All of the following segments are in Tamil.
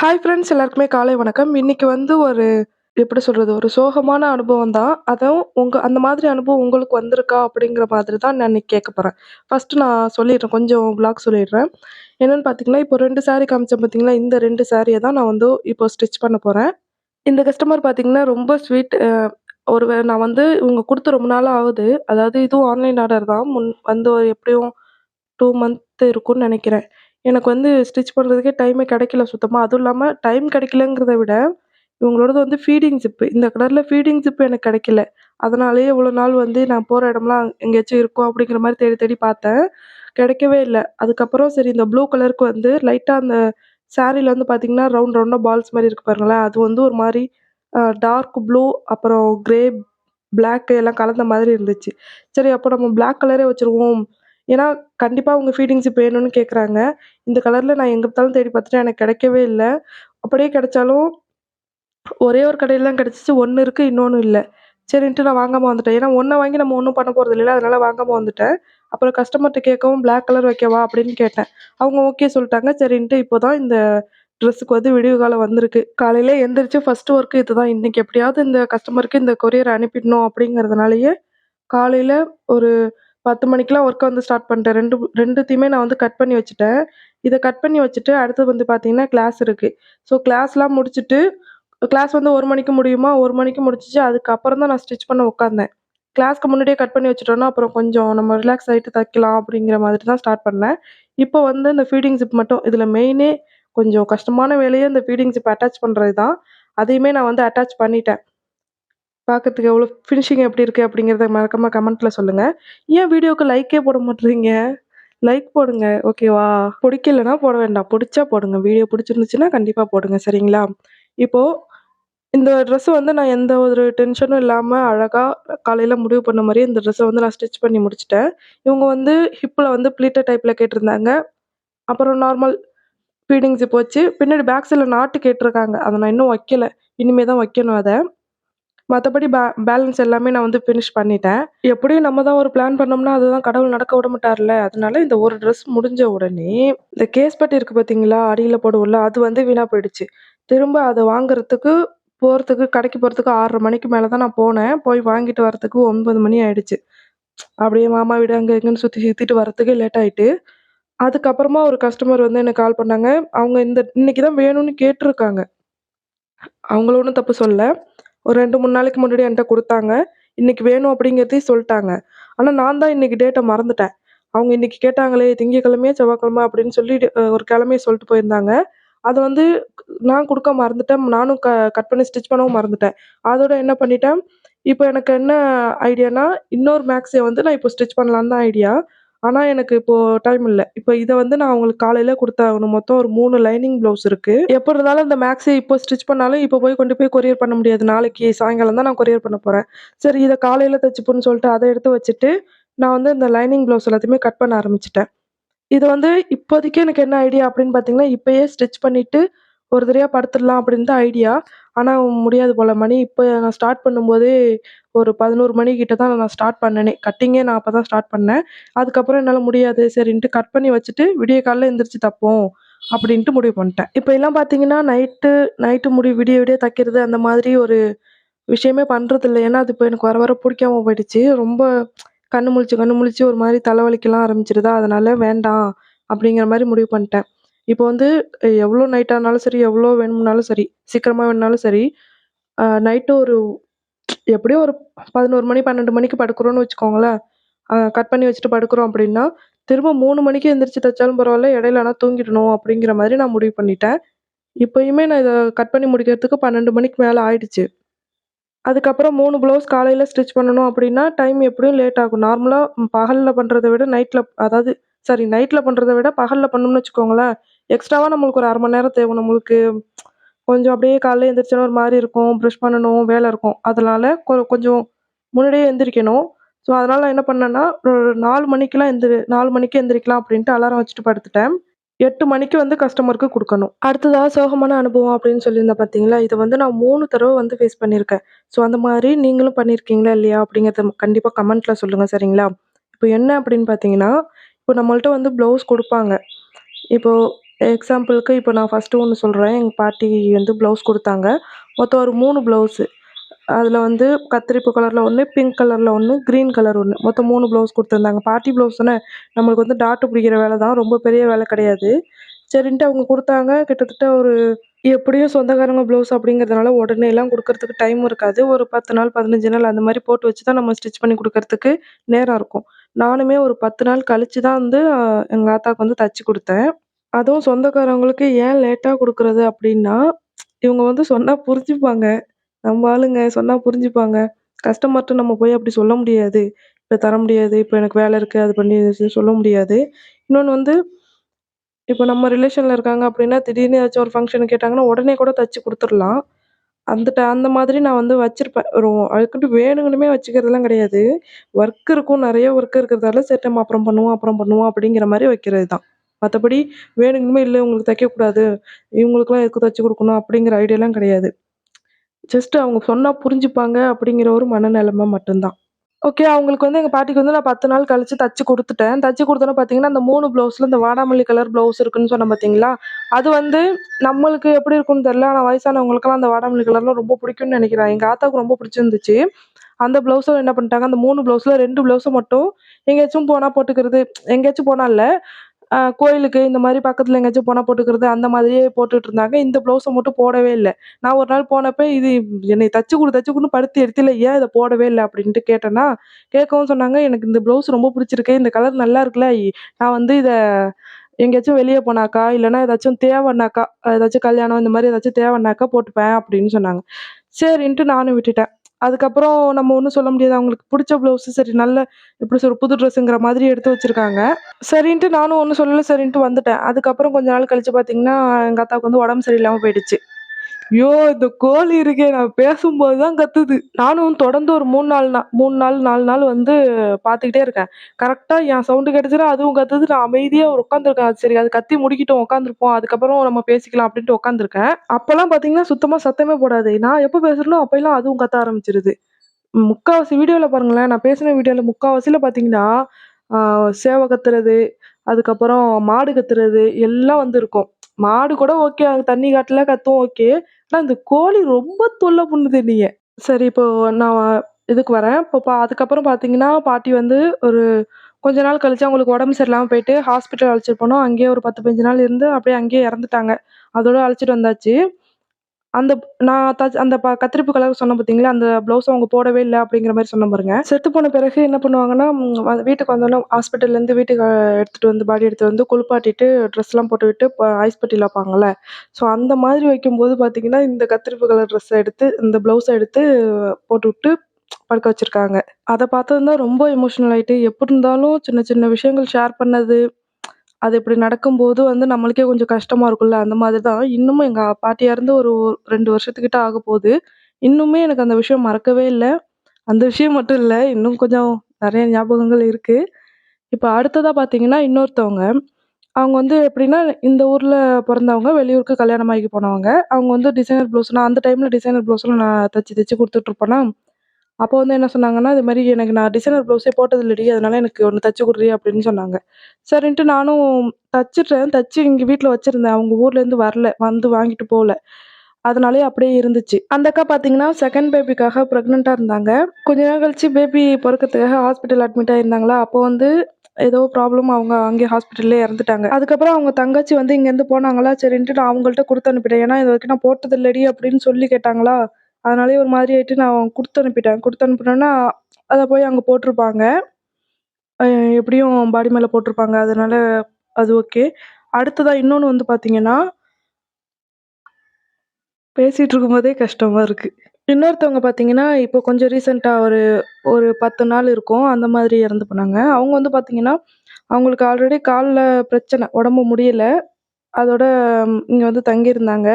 ஹாய் ஃப்ரெண்ட்ஸ் எல்லாருக்குமே காலை வணக்கம். இன்னைக்கு வந்து ஒரு எப்படி சொல்கிறது ஒரு சோகமான அனுபவம் தான். அதுவும் உங்கள் அந்த மாதிரி அனுபவம் உங்களுக்கு வந்திருக்கா? அப்படிங்கிற மாதிரி தான் நான் இன்னைக்கு கேட்க போகிறேன் ஃபஸ்ட்டு நான் சொல்லிடுறேன். கொஞ்சம் பிளாக் சொல்லிடுறேன். என்னென்னு பார்த்தீங்கன்னா, இப்போ ரெண்டு சாரீ காமிச்சேன் பார்த்தீங்கன்னா இந்த ரெண்டு சாரியை தான் நான் வந்து இப்போ ஸ்டிச் பண்ண போகிறேன் இந்த கஸ்டமர் பார்த்தீங்கன்னா, ரொம்ப ஸ்வீட் ஒரு நான் வந்து இவங்க கொடுத்து ரொம்ப நாள் ஆகுது. அதாவது இதுவும் ஆன்லைன் ஆர்டர் தான். முன் வந்து ஒரு எப்படியும் டூ மந்த் இருக்கும்னு நினைக்கிறேன் எனக்கு வந்து ஸ்டிச் பண்ணுறதுக்கே டைமே கிடைக்கல சுத்தமாக அதுவும் இல்லாமல் டைம் கிடைக்கலங்கிறத விட, இவங்களோடது வந்து ஃபீடிங் ஜிப்பு. இந்த கலரில் ஃபீடிங் ஜிப்பு எனக்கு கிடைக்கல. அதனாலேயே இவ்வளோ நாள் வந்து நான் போகிற இடம்லாம் எங்கேயாச்சும் இருக்கும் அப்படிங்கிற மாதிரி தேடி தேடி பார்த்தேன். கிடைக்கவே இல்லை அதுக்கப்புறம் சரி இந்த ப்ளூ கலருக்கு வந்து லைட்டாக அந்த சாரியில் வந்து பார்த்திங்கன்னா ரவுண்ட் ரவுண்டாக பால்ஸ் மாதிரி இருக்கு பாருங்களேன். அது வந்து ஒரு மாதிரி டார்க் ப்ளூ அப்புறம் கிரே, பிளாக் எல்லாம் கலந்த மாதிரி இருந்துச்சு. சரி அப்போ நம்ம பிளாக் கலரே வச்சுருவோம். ஏன்னா, கண்டிப்பாக அவங்க ஃபீடிங்ஸ் ஜிப் வேணும்னு கேட்குறாங்க. இந்த கலரில் நான் எங்கே பார்த்தாலும் தேடி பார்த்துட்டேன். எனக்கு கிடைக்கவே இல்லை அப்படியே கிடைச்சாலும் ஒரே ஒரு கடையில் தான் கிடச்சிச்சு ஒன்று இருக்குது இன்னொன்று இல்லை சரின்ட்டு நான் வாங்காமல் வந்துட்டேன். ஏன்னா, ஒன்றை வாங்கி நம்ம ஒன்றும் பண்ண போகிறது இல்லைல்ல. அதனால் வாங்காமல் வந்துட்டேன். அப்புறம் கஸ்டமர்கிட்ட கேட்கவும் பிளாக் கலர் வைக்கவா? அப்படின்னு கேட்டேன். அவங்க ஓகே சொல்லிட்டாங்க சரின்ட்டு இப்போ தான் இந்த ட்ரெஸ்ஸுக்கு வந்து விடிவு காலம் வந்திருக்கு. காலையில் எந்திரிச்சு ஃபர்ஸ்ட் ஒர்க்கு இதுதான். இன்னைக்கு எப்படியாவது இந்த கஸ்டமருக்கு இந்த கொரியர் அனுப்பிடணும் அப்படிங்கிறதுனாலயே, காலையில் ஒரு பத்து மணிக்கெலாம் ஒர்க்கை வந்து ஸ்டார்ட் பண்ணிட்டேன். 2 2த்தையுமே நான் வந்து கட் பண்ணி வச்சுட்டேன். இதை கட் பண்ணி வச்சுட்டு, அடுத்தது வந்து பார்த்தீங்கன்னா, கிளாஸ் இருக்குது ஸோ கிளாஸ்லாம் முடிச்சுட்டு, கிளாஸ் வந்து ஒரு மணிக்கு முடியுமா? ஒரு மணிக்கு முடிச்சிச்சு அதுக்கப்புறம் தான் நான் ஸ்டிச் பண்ண உட்காந்தேன். கிளாஸ்க்கு முன்னாடியே கட் பண்ணி வச்சுட்டோன்னா அப்புறம் கொஞ்சம் நம்ம ரிலாக்ஸ் ஆகிட்டு தைக்கலாம் அப்படிங்கிற மாதிரி தான் ஸ்டார்ட் பண்ணேன். இப்போ வந்து இந்த ஃபீடிங் ஜிப் மட்டும் இதில் மெயினே கொஞ்சம் கஷ்டமான வேலையே இந்த ஃபீடிங் ஜிப் அட்டாச் பண்ணுறது தான். அதையுமே நான் வந்து அட்டாச் பண்ணிட்டேன். பார்க்கறதுக்கு எவ்வளோ ஃபினிஷிங் எப்படி இருக்கு? அப்படிங்கிறத மறக்காம கமெண்ட்டில் சொல்லுங்கள் ஏன் வீடியோக்கு லைக்கே போட மாட்றீங்க? லைக் போடுங்க. ஓகேவா? பிடிக்கலன்னா போட வேண்டாம். பிடிச்சா போடுங்க. வீடியோ பிடிச்சிருந்துச்சுன்னா கண்டிப்பாக போடுங்க. சரிங்களா? இப்போது இந்த ட்ரெஸ்ஸை வந்து நான் எந்த ஒரு டென்ஷனும் இல்லாமல் அழகாக காலையில் முடிவு பண்ண மாதிரி இந்த ட்ரெஸ்ஸை வந்து நான் ஸ்டிச் பண்ணி முடிச்சிட்டேன் இவங்க வந்து ஹிப்பில் வந்து ப்ளீட்டர் டைப்பில் கேட்டிருந்தாங்க. அப்புறம் நார்மல் ஃபீடிங் ஜிப் வச்சு பின்னாடி பேக் சைடில் நாட்டு கேட்டிருக்காங்க. அதை நான் இன்னும் வைக்கலை இனிமே தான் வைக்கணும் அதை மற்றபடி பே பேலன்ஸ் எல்லாமே நான் வந்து ஃபினிஷ் பண்ணிட்டேன். எப்படியும் நம்ம தான் ஒரு பிளான் பண்ணோம்னா, அதுதான் கடவுள் நடக்க விட மாட்டார்ல. அதனால இந்த ஒரு ட்ரெஸ் முடிஞ்ச உடனே, இந்த கேஸ் பட்டி இருக்கு பார்த்தீங்களா? அடியில் போடுவோம்ல, அது வந்து வீணாக போயிடுச்சு. திரும்ப அதை வாங்குறதுக்கு போகிறதுக்கு கடைக்கு போகிறதுக்கு ஆறரை மணிக்கு மேலே தான் நான் போனேன். போய் வாங்கிட்டு வரத்துக்கு ஒன்பது மணி ஆயிடுச்சு. அப்படியே மாமா வீடு அங்கே இங்கன்னு சுற்றி சுற்றிட்டு வரத்துக்கு லேட் ஆகிட்டு அதுக்கப்புறமா ஒரு கஸ்டமர் வந்து எனக்கு கால் பண்ணாங்க. அவங்க இந்த இன்னைக்கு தான் வேணும்னு கேட்டிருக்காங்க அவங்கள ஒன்றும் தப்பு சொல்லலை ஒரு 2, 3 நாளைக்கு முன்னாடி என்கிட்ட கொடுத்தாங்க இன்னைக்கு வேணும் அப்படிங்கிறதையும் சொல்லிட்டாங்க ஆனால் நான் தான் இன்னைக்கு டேட்டை மறந்துட்டேன். அவங்க இன்னைக்கு கேட்டாங்களே திங்கக்கிழமையே செவ்வாய்க்கிழமை அப்படின்னு சொல்லி ஒரு கிழமையை சொல்லிட்டு போயிருந்தாங்க. அதை வந்து நான் கொடுக்க மறந்துட்டேன். நானும் க கட் பண்ணி ஸ்டிச் பண்ணவும் மறந்துட்டேன். அதோட என்ன பண்ணிட்டேன், இப்போ எனக்கு என்ன ஐடியான்னா, இன்னொரு மேக்ஸை வந்து நான் இப்போ ஸ்டிச் பண்ணலான்னு தான் ஐடியா. ஆனால் எனக்கு இப்போது டைம் இல்லை. இப்போ இதை வந்து நான் உங்களுக்கு காலையில் கொடுத்தாகணும். மொத்தம் ஒரு மூணு லைனிங் ப்ளவுஸ் இருக்குது எப்படி இருந்தாலும் இந்த மேக்ஸிய இப்போ ஸ்டிச் பண்ணாலும், இப்போ போய் கொண்டு போய் கொரியர் பண்ண முடியாது. நாளைக்கு சாயங்காலம் தான் நான் கொரியர் பண்ண போகிறேன் சரி இதை காலையில் தச்சுப்போன்னு சொல்லிட்டு அதை எடுத்து வச்சுட்டு, நான் வந்து இந்த லைனிங் ப்ளவுஸ் எல்லாத்தையுமே கட் பண்ண ஆரம்பிச்சிட்டேன். இது வந்து இப்போதைக்கு எனக்கு என்ன ஐடியா அப்படின்னு பார்த்தீங்கன்னா, இப்போயே ஸ்டிச் பண்ணிவிட்டு ஒரு தடவையாக படுத்துடலாம் அப்படின்னு தான் ஐடியா. ஆனால் முடியாது போல. மணி இப்போ நான் ஸ்டார்ட் பண்ணும்போதே ஒரு பதினோரு மணிக்கிட்ட தான் நான் ஸ்டார்ட் பண்ணனே. கட்டிங்கே நான் அப்போ தான் ஸ்டார்ட் பண்ணேன். அதுக்கப்புறம் என்னால் முடியாது சரின்ட்டு கட் பண்ணி வச்சுட்டு, விடிய காலைல எழுந்திரிச்சி தப்போம் அப்படின்ட்டு முடிவு பண்ணிட்டேன். இப்போ எல்லாம் பார்த்தீங்கன்னா, நைட்டு நைட்டு முடி விடிய விடிய தைக்கிறது அந்த மாதிரி ஒரு விஷயமே பண்ணுறதில்ல ஏன்னா, அது இப்போ எனக்கு வர வர பிடிக்காம போயிடுச்சு. ரொம்ப கண்ணு முழிச்சு கண்ணு முழிச்சு ஒரு மாதிரி தலைவலிக்கலாம் ஆரம்பிச்சிருதா அதனால வேண்டாம் அப்படிங்கிற மாதிரி முடிவு பண்ணிட்டேன். இப்போ வந்து எவ்வளோ நைட் ஆனாலும் சரி, எவ்வளோ வேணும்னாலும் சரி, சீக்கிரமாக வேணும்னாலும் சரி, நைட்டு ஒரு எப்படியும் ஒரு 11 மணி, 12 மணிக்கு படுக்கிறோன்னு வச்சுக்கோங்களேன். கட் பண்ணி வச்சுட்டு படுக்கிறோம் அப்படின்னா, திரும்ப மூணு மணிக்கு எந்திரிச்சு தைச்சாலும் பரவாயில்ல இடையில ஆனால் தூங்கிடணும் அப்படிங்கிற மாதிரி நான் முடிவு பண்ணிட்டேன். இப்பயுமே நான் இதை கட் பண்ணி முடிக்கிறதுக்கு 12 மணிக்கு மேலே ஆயிடுச்சு. அதுக்கப்புறம் மூணு ப்ளவுஸ் காலையில் ஸ்டிச் பண்ணணும் அப்படின்னா, டைம் எப்படியும் லேட் ஆகும். நார்மலாக பகலில் பண்றத விட நைட்டில் அதாவது சாரி நைட்டில் பண்ணுறத விட பகலில் பண்ணோம்னு வச்சுக்கோங்களேன், எக்ஸ்ட்ராவாக நம்மளுக்கு ஒரு அரை மணி நேரம் தேவை. நம்மளுக்கு கொஞ்சம் அப்படியே காலைல எந்திரிச்சோன ஒரு மாதிரி இருக்கும். ப்ரஷ் பண்ணணும், வேலை இருக்கும். அதனால் கொ கொஞ்சம் முன்னாடியே எந்திரிக்கணும். ஸோ, அதனால் நான் என்ன பண்ணேன்னா, ஒரு நாலு மணிக்கெலாம் எந்திரி நாலு மணிக்கு எந்திரிக்கலாம் அப்படின்ட்டு அலாரம் வச்சுட்டு படுத்துட்டேன். எட்டு மணிக்கு வந்து கஸ்டமருக்கு கொடுக்கணும் அடுத்ததாக சோகமான அனுபவம் அப்படின்னு சொல்லியிருந்தேன் பார்த்தீங்களா, இதை வந்து நான் மூணு தடவை வந்து ஃபேஸ் பண்ணியிருக்கேன். ஸோ, அந்த மாதிரி நீங்களும் பண்ணியிருக்கீங்களா இல்லையா? அப்படிங்கிறத கண்டிப்பாக கமெண்ட்டில் சொல்லுங்கள் சரிங்களா? இப்போ என்ன அப்படின்னு பார்த்தீங்கன்னா, இப்போ நம்மள்ட்ட வந்து ப்ளவுஸ் கொடுப்பாங்க இப்போது எக்ஸாம்பிளுக்கு இப்போ நான் ஃபர்ஸ்ட்டு ஒன்று சொல்கிறேன் எங்கள் பாட்டி வந்து ப்ளவுஸ் கொடுத்தாங்க மொத்தம் ஒரு மூணு ப்ளவுஸு. அதில் வந்து கத்திரிப்பு கலரில் ஒன்று பிங்க் கலரில் ஒன்று கிரீன் கலர் ஒன்று மொத்தம் மூணு ப்ளவுஸ் கொடுத்துருந்தாங்க பாட்டி ப்ளவுஸ் தானே, நம்மளுக்கு வந்து டாட்டு பிடிக்கிற வேலை தான். ரொம்ப பெரிய வேலை கிடையாது. சரின்ட்டு அவங்க கொடுத்தாங்க கிட்டத்தட்ட ஒரு எப்படியும் சொந்தக்காரங்க ப்ளவுஸ் அப்படிங்கிறதுனால உடனே எல்லாம் கொடுக்கறதுக்கு டைம் இருக்காது. ஒரு 10 நாள், 15 நாள் அந்த மாதிரி போட்டு வச்சு தான் நம்ம ஸ்டிச் பண்ணி கொடுக்கறதுக்கு நேரம் இருக்கும். நானுமே ஒரு 10 நாள் கழிச்சு தான் வந்து எங்கள் எங்க ஆத்தாக்கு வந்து தச்சு கொடுத்தேன் அதுவும் சொந்தக்காரவங்களுக்கு ஏன் லேட்டாக கொடுக்குறது அப்படின்னா, இவங்க வந்து சொன்னால் புரிஞ்சுப்பாங்க. நம்ம ஆளுங்க சொன்னால் புரிஞ்சுப்பாங்க. கஸ்டமர்கிட்ட நம்ம போய் அப்படி சொல்ல முடியாது. இப்போ தர முடியாது. இப்போ எனக்கு வேலை இருக்குது அது பண்ணி சொல்ல முடியாது. இன்னொன்று வந்து இப்போ நம்ம ரிலேஷனில் இருக்காங்க அப்படின்னா, திடீர்னு ஏதாச்சும் ஒரு ஃபங்க்ஷன் கேட்டாங்கன்னா, உடனே கூட தச்சு கொடுத்துடலாம் அந்த அந்த மாதிரி நான் வந்து வச்சுருப்பேன் ஒரு அதுக்குன்ட்டு வேணுங்கனுமே வச்சுக்கிறதெல்லாம் கிடையாது. ஒர்க் இருக்கும். நிறைய ஒர்க் இருக்கிறதால, சரி நம்ம அப்புறம் பண்ணுவோம், அப்புறம் பண்ணுவோம் அப்படிங்கிற மாதிரி வைக்கிறது தான். மற்றபடி வேணுங்கணுமே இல்லை உங்களுக்கு தைக்கக்கூடாது. இவங்களுக்குலாம் எதுக்கு தைச்சி கொடுக்கணும் அப்படிங்கிற ஐடியாலாம் கிடையாது. ஜஸ்ட் அவங்க சொன்னால் புரிஞ்சுப்பாங்க அப்படிங்கிற ஒரு மனநிலைமை மட்டும்தான் ஓகே. அவங்களுக்கு வந்து எங்கள் பாட்டிக்கு வந்து நான் 10 நாள் கழிச்சு தச்சு கொடுத்துட்டேன் தச்சு குடுத்தோனே பார்த்தீங்கன்னா, அந்த மூணு ப்ளவுஸில் இந்த வாடாமல்லி கலர் ப்ளவுஸ் இருக்குன்னு சொன்னேன் பார்த்தீங்களா? அது வந்து நம்மளுக்கு எப்படி இருக்கும்னு தெரில ஆனால் வயசானவங்களுக்கெல்லாம் அந்த வாடாமல்லி கலர்லாம் ரொம்ப பிடிக்கும்னு நினைக்கிறேன் எங்கள் ஆத்தாவுக்கு ரொம்ப பிடிச்சிருந்துச்சு. அந்த ப்ளவுஸ என்ன பண்ணிட்டாங்க, அந்த மூணு ப்ளவுஸில் ரெண்டு ப்ளவுஸும் மட்டும் எங்கேயாச்சும் போனால் போட்டுக்கிறது. எங்கேயாச்சும் போனால் இல்லை கோயிலுக்கு இந்த மாதிரி பக்கத்தில் எங்கேயாச்சும் போனா போட்டுக்கிறது, அந்த மாதிரியே போட்டுட்டு இருந்தாங்க. இந்த ப்ளவுஸை மட்டும் போடவே இல்லை நான் ஒரு நாள் போனப்போ "இது என்னை தச்சு கொடு தச்சு கொடுன்னு படுத்து எடுத்துல ஏன் இதை போடவே இல்லை அப்படின்ட்டு கேட்டேன்னா கேட்கவும் சொன்னாங்க, "எனக்கு இந்த ப்ளவுஸ் ரொம்ப பிடிச்சிருக்கு. இந்த கலர் நல்லா இருக்குல்ல. நான் வந்து இதை எங்கேயாச்சும் வெளியே போனாக்கா, இல்லைனா ஏதாச்சும் தேவைன்னாக்கா, ஏதாச்சும் கல்யாணம் இந்த மாதிரி ஏதாச்சும் தேவைன்னாக்கா போட்டுப்பேன்." அப்படின்னு சொன்னாங்க. சரின்ட்டு நானும் விட்டுட்டேன். அதுக்கப்புறம் நம்ம ஒன்றும் சொல்ல முடியாது. அவங்களுக்கு பிடிச்ச ப்ளவுஸு சரி நல்ல எப்படி சொல்ற புது ட்ரெஸ்ஸுங்கிற மாதிரி எடுத்து வச்சிருக்காங்க. சரின்ட்டு நானும் ஒன்றும் சொல்லல. சரின்ட்டு வந்துட்டேன். அதுக்கப்புறம் கொஞ்ச நாள் கழிச்சு பார்த்தீங்கன்னா, எங்கள் அத்தாவுக்கு வந்து உடம்பு சரியில்லாமல் போயிடுச்சு. ஐயோ! இந்த கோழி இருக்கே நான் பேசும்போது தான் கத்துது. நானும் தொடர்ந்து ஒரு மூணு நாள் நா மூணு நாள், நாலு நாள் வந்து பார்த்துக்கிட்டே இருக்கேன். கரெக்டாக என் சவுண்டு கேட்டுச்சுன்னா, அதுவும் கத்துது. நான் அமைதியாக ஒரு உட்காந்துருக்கேன். சரி அது கத்தி முடிக்கிட்டோம் உட்காந்துருப்போம். அதுக்கப்புறம் நம்ம பேசிக்கலாம் அப்படின்ட்டு உட்காந்துருக்கேன். அப்போல்லாம் பார்த்தீங்கன்னா, சுத்தமாக சத்தமே போடாது. நான் எப்போ பேசுகிறனோ அப்போலாம் அதுவும் கத்த ஆரம்பிச்சிருது முக்காவாசி வீடியோவில் பாருங்களேன், நான் பேசின வீடியோவில் முக்கால்வாசியில் பார்த்தீங்கன்னா, சேவை கத்துறது, அதுக்கப்புறம் மாடு கத்துறது எல்லாம் வந்து இருக்கும். மாடு கூட ஓகே. தண்ணி காட்டுல கத்தும் ஓகே. ஆனால் இந்த கோழி ரொம்ப தொல்லை பண்ணுது என்னைய. சரி இப்போ நான் இதுக்கு வரேன். இப்போ பா அதுக்கப்புறம் பார்த்தீங்கன்னா, பாட்டி வந்து ஒரு கொஞ்ச நாள் கழிச்சு அவங்களுக்கு உடம்பு சரியில்லாமல் போயிட்டு ஹாஸ்பிட்டல் அழைச்சிட்டு போனோம். அங்கேயே ஒரு 10, 15 நாள் இருந்து அப்படியே அங்கேயே இறந்துட்டாங்க. அதோட அழைச்சிட்டு வந்தாச்சு. அந்த நான் தச் அந்த ப கத்திரிப்பு கலர் சொன்னேன் பார்த்தீங்களா, அந்த ப்ளவுஸ் அவங்க போடவே இல்லை அப்படிங்கிற மாதிரி சொன்னேன் பாருங்க. செத்து போன பிறகு என்ன பண்ணுவாங்கன்னா, வீட்டுக்கு வந்தோடனே ஹாஸ்பிட்டல்லேருந்து வீட்டுக்கு எடுத்துகிட்டு வந்து பாடி எடுத்துகிட்டு வந்து குளிப்பாட்டிட்டு, ட்ரெஸ்லாம் போட்டு விட்டு ஐஸ் பெட்டியில் வைப்பாங்கல்ல. ஸோ அந்த மாதிரி வைக்கும்போது பார்த்தீங்கன்னா, இந்த கத்திரிப்பு கலர் ட்ரெஸ்ஸை எடுத்து இந்த ப்ளவுஸை எடுத்து போட்டுவிட்டு படுக்க வச்சுருக்காங்க அதை பார்த்ததுதான் ரொம்ப எமோஷனல் ஆகிட்டு எப்படி இருந்தாலும் சின்ன சின்ன விஷயங்கள் ஷேர் பண்ணது, அது இப்படி நடக்கும்போது வந்து நம்மளுக்கே கொஞ்சம் கஷ்டமாக இருக்கும்ல. அந்த மாதிரி தான் இன்னமும் எங்கள் பாட்டி இறந்து ஒரு ரெண்டு வருஷத்துக்கிட்ட ஆகப்போது. இன்னுமே எனக்கு அந்த விஷயம் மறக்கவே இல்லை அந்த விஷயம் மட்டும் இல்லை இன்னும் கொஞ்சம் நிறைய ஞாபகங்கள் இருக்குது இப்போ அடுத்ததாக பார்த்தீங்கன்னா, இன்னொருத்தவங்க. அவங்க வந்து எப்படின்னா, இந்த ஊரில் பிறந்தவங்க வெளியூருக்கு கல்யாணம் ஆகி போனவங்க. அவங்க வந்து டிசைனர் ப்ளவுஸ் நான் அந்த டைமில் டிசைனர் ப்ளவுஸ்லாம் நான் தச்சு தச்சு கொடுத்துட்ருப்பேனா அப்போ வந்து என்ன சொன்னாங்கன்னா, இது மாதிரி "எனக்கு நான் டிசைனர் ப்ளவுஸே போட்டதில்லடி. அதனால எனக்கு ஒன்று தச்சு குடுறி" அப்படின்னு சொன்னாங்க. சரின்ட்டு நானும் தச்சுட்டேன். தச்சு இங்கே வீட்டில் வச்சுருந்தேன் அவங்க ஊர்லேருந்து வரல. வந்து வாங்கிட்டு போகல அதனாலே அப்படியே இருந்துச்சு. அந்த அக்கா பார்த்தீங்கன்னா, செகண்ட் பேபிக்காக ப்ரெக்னெண்ட்டாக இருந்தாங்க. கொஞ்ச நாள் கழிச்சு பேபி பிறக்கிறதுக்காக ஹாஸ்பிட்டல் அட்மிட் ஆகியிருந்தாங்களா அப்போ வந்து ஏதோ ப்ராப்ளம் அவங்க அங்கே ஹாஸ்பிட்டல்லே இறந்துட்டாங்க. அதுக்கப்புறம் அவங்க தங்கச்சி வந்து இங்கேருந்து போனாங்களா, சரின்ட்டு நான் அவங்கள்ட்ட கொடுத்து அனுப்பிட்டேன். ஏன்னா, "இது வரைக்கும் நான் போட்டதில்லடி" அப்படின்னு சொல்லி கேட்டாங்களா, அதனாலேயே ஒரு மாதிரி ஆயிட்டு நான் கொடுத்து அனுப்பிட்டேன். கொடுத்து அனுப்பினோன்னா அதை போய் அங்கே போட்டிருப்பாங்க எப்படியும் பாடி மேலே போட்டிருப்பாங்க அதனால் அது ஓகே. அடுத்ததாக இன்னொன்று வந்து பார்த்தீங்கன்னா பேசிகிட்டு இருக்கும்போதே கஷ்டமாக இருக்குது இன்னொருத்தவங்க பார்த்தீங்கன்னா, இப்போ கொஞ்சம் ரீசெண்டாக ஒரு ஒரு 10 நாள் இருக்கும். அந்த மாதிரி இறந்து போனாங்க. அவங்க வந்து பார்த்தீங்கன்னா, அவங்களுக்கு ஆல்ரெடி காலில் பிரச்சனை. உடம்பு முடியல. அதோட இங்கே வந்து தங்கியிருந்தாங்க.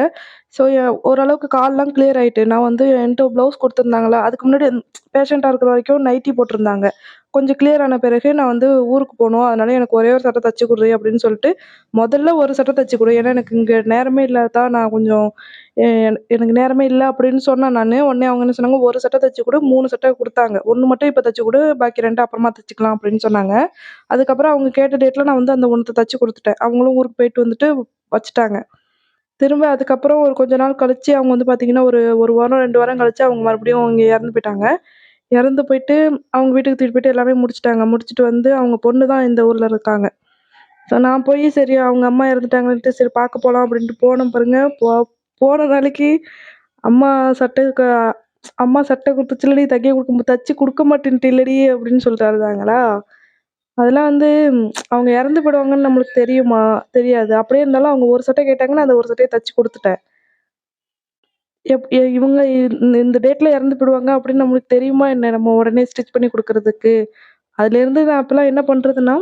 ஸோ ஓரளவுக்கு கால்லாம் கிளியர் ஆயிட்டு. நான் வந்து என்கிட்ட ப்ளவுஸ் கொடுத்துருந்தாங்களா அதுக்கு முன்னாடி பேஷண்ட்டாக இருக்கிற வரைக்கும் நைட்டி போட்டிருந்தாங்க. கொஞ்சம் கிளியர் ஆன பிறகு நான் வந்து ஊருக்கு போகணும் அதனால எனக்கு ஒரே ஒரு சட்டை தச்சு கொடுறேன் அப்படின்னு சொல்லிட்டு, முதல்ல ஒரு சட்டை தச்சு கொடு ஏன்னா எனக்கு இங்கே நேரமே இல்லாதா நான் கொஞ்சம் எனக்கு நேரமே இல்லை அப்படின்னு சொன்னேன் நான் உடனே அவங்க என்ன சொன்னாங்க, "ஒரு சட்டை தச்சு கொடு மூணு சட்டை கொடுத்தாங்க ஒன்று மட்டும் இப்போ தச்சு கொடு பாக்கி ரெண்டு அப்புறமா தச்சுக்கலாம் அப்படின்னு சொன்னாங்க. அதுக்கப்புறம் அவங்க கேட்ட டேட்டில் நான் வந்து அந்த 1 தச்சு கொடுத்துட்டேன் அவங்களும் ஊருக்கு போயிட்டு வந்துட்டு வச்சுட்டாங்க. திரும்ப அதுக்கப்புறம் ஒரு கொஞ்ச நாள் கழிச்சு அவங்க வந்து பார்த்தீங்கன்னா, ஒரு 1 வாரம், 2 வாரம் கழிச்சு அவங்க மறுபடியும் இங்க இறந்து போயிட்டாங்க. இறந்து போயிட்டு அவங்க வீட்டுக்கு தூக்கிட்டு போயிட்டு எல்லாமே முடிச்சுட்டாங்க. முடிச்சுட்டு வந்து அவங்க பொண்ணு தான் இந்த ஊர்ல இருக்காங்க. ஸோ நான் போய் சரி அவங்க அம்மா இறந்துட்டாங்கன்ட்டு சரி பார்க்க போலாம் அப்படின்ட்டு போனேன் பாருங்க. போ போன நாளைக்கு அம்மா சட்டை க அம்மா சட்டை குடுத்துச்சுல்லடி தைக்க குடுக்க தச்சு குடுக்க மாட்டேன்ட்டில்லடி அப்படின்னு சொல்லிட்டு அழுதாங்களா. அதெல்லாம் வந்து அவங்க இறந்து போயிடுவாங்கன்னு நம்மளுக்கு தெரியுமா? தெரியாது. அப்படியே இருந்தாலும் அவங்க ஒரு சட்டை கேட்டாங்கன்னா, அந்த ஒரு சட்டைய தச்சு குடுத்துட்டேன். எப் எ இவங்க இந்த இந்த டேட்ல இறந்து போயிடுவாங்க அப்படின்னு நம்மளுக்கு தெரியுமா என்ன? நம்ம உடனே ஸ்டிச் பண்ணி குடுக்குறதுக்கு. அதுலேருந்து நான் அப்போல்லாம் என்ன பண்றதுன்னா,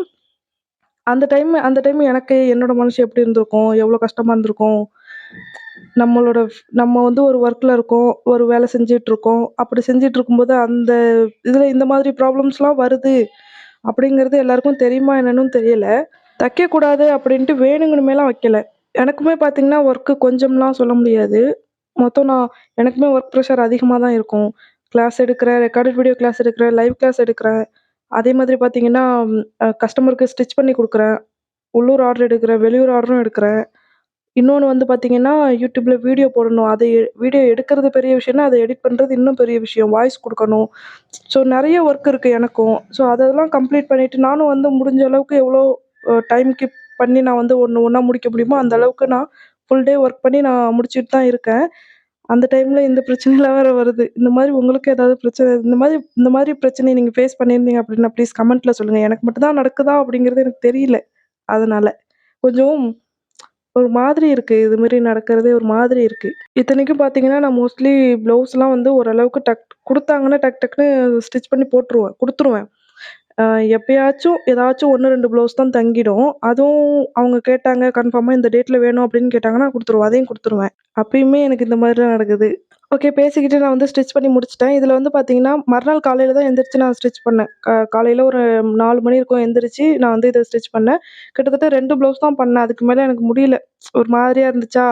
அந்த டைம் அந்த டைம் எனக்கு என்னோட மனசு எப்படி இருந்திருக்கும்? எவ்வளோ கஷ்டமா இருந்திருக்கும்? நம்மளோட ஃப் நம்ம வந்து ஒரு ஒர்க்ல இருக்கோம். ஒரு வேலை செஞ்சுட்ருக்கோம் அப்படி செஞ்சுட்ருக்கும்போது அந்த இதில் இந்த மாதிரி ப்ராப்ளம்ஸ்லாம் வருது. அப்படிங்கிறது எல்லாருக்கும் தெரியுமா என்னன்னு தெரியல. தைக்கக்கூடாது அப்படின்ட்டு வேணுங்கணுமேலாம் வைக்கல. எனக்குமே பார்த்தீங்கன்னா, ஒர்க்கு கொஞ்சம்லாம் சொல்ல முடியாது. மொத்தம் நான் எனக்குமே ஒர்க் ப்ரெஷர் அதிகமாக தான் இருக்கும். கிளாஸ் எடுக்கிறேன், ரெக்கார்டட் வீடியோ கிளாஸ் எடுக்கிறேன், லைவ் கிளாஸ் எடுக்கிறேன். அதே மாதிரி பார்த்தீங்கன்னா, கஸ்டமருக்கு ஸ்டிச் பண்ணி கொடுக்குறேன் உள்ளூர் ஆர்டர் எடுக்கிறேன், வெளியூர் ஆர்டரும் எடுக்கிறேன். இன்னொன்று வந்து பார்த்தீங்கன்னா, யூடியூப்பில் வீடியோ போடணும். அது வீடியோ எடுக்கிறது பெரிய விஷயம்னா, அதை எடிட் பண்ணுறது இன்னும் பெரிய விஷயம். வாய்ஸ் கொடுக்கணும் ஸோ நிறைய ஒர்க் இருக்குது எனக்கும். ஸோ அதெல்லாம் கம்ப்ளீட் பண்ணிவிட்டு நானும் வந்து முடிஞ்ச அளவுக்கு எவ்வளோ டைம் கீப் பண்ணி நான் வந்து ஒன்று ஒன்றா முடிக்க முடியுமோ, அந்த அளவுக்கு நான் ஃபுல் டே ஒர்க் பண்ணி நான் முடிச்சுட்டு தான் இருக்கேன். அந்த டைமில் இந்த பிரச்சனைலாம் வேறு வருது. இந்த மாதிரி உங்களுக்கு ஏதாவது பிரச்சனை இந்த மாதிரி இந்த மாதிரி பிரச்சனையை நீங்கள் ஃபேஸ் பண்ணியிருந்தீங்க அப்படின்னா, ப்ளீஸ் கமெண்ட்டில் சொல்லுங்கள் எனக்கு மட்டும்தான் நடக்குதா அப்படிங்கிறது எனக்கு தெரியல. அதனால் கொஞ்சம் ஒரு மாதிரி இருக்குது இது மாரி நடக்கிறதே ஒரு மாதிரி இருக்குது இத்தனைக்கும் பார்த்தீங்கன்னா, நான் மோஸ்ட்லி ப்ளவுஸ்லாம் வந்து ஓரளவுக்கு டக் கொடுத்தாங்கன்னா டக் டக்குன்னு ஸ்டிச் பண்ணி போட்டுருவேன். கொடுத்துருவேன் எப்பயாச்சும் ஏதாச்சும் 1, 2 ப்ளவுஸ் தான் தங்கிடும். அதுவும் அவங்க கேட்டாங்க கன்ஃபார்மாக இந்த டேட்டில் வேணும் அப்படின்னு கேட்டாங்கன்னா குடுத்துருவேன். அதையும் கொடுத்துருவேன் அப்பயுமே எனக்கு இந்த மாதிரிலாம் தான் நடக்குது. ஓகே பேசிக்கிட்டு நான் வந்து ஸ்டிச் பண்ணி முடிச்சிட்டேன் இதில் வந்து பார்த்தீங்கன்னா, மறுநாள் காலையில் தான் எந்திரிச்சு நான் ஸ்டிச் பண்ணேன். காலையில் ஒரு நாலு மணி இருக்கும் எந்திரிச்சு நான் வந்து இதை ஸ்டிச் பண்ணேன். கிட்டத்தட்ட ரெண்டு ப்ளவுஸ் தான் பண்ணேன். அதுக்கு மேலே எனக்கு முடியல. ஒரு மாதிரியாக இருந்துச்சா,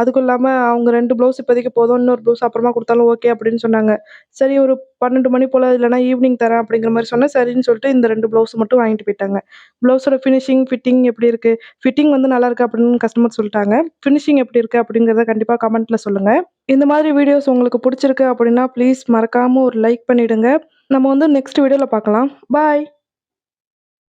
அதுக்கும் இல்லாமல் அவங்க ரெண்டு ப்ளவுஸ் இப்போதைக்கு போதும். இன்னொரு ப்ளவுஸ் அப்புறமா கொடுத்தாலும் ஓகே அப்படின்னு சொன்னாங்க. சரி ஒரு 12 மணி போல் இல்லைனா ஈவினிங் தரேன் அப்படிங்கிற மாதிரி சொன்னேன். சரின்னு சொல்லிட்டு இந்த ரெண்டு ப்ளவுஸ் மட்டும் வாங்கிட்டு போயிட்டாங்க. ப்ளவுஸோட ஃபினிஷிங், ஃபிட்டிங் எப்படி இருக்குது ஃபிட்டிங் வந்து நல்லாயிருக்கு அப்படின்னு கஸ்டமர் சொல்லிட்டாங்க ஃபினிஷிங் எப்படி இருக்குது அப்படிங்கிறத கண்டிப்பாக கமெண்ட்டில் சொல்லுங்கள் இந்த மாதிரி வீடியோஸ் உங்களுக்கு பிடிச்சிருக்கு அப்படின்னா, ப்ளீஸ் மறக்காமல் ஒரு லைக் பண்ணிவிடுங்க நம்ம வந்து நெக்ஸ்ட் வீடியோவில் பார்க்கலாம். பாய்.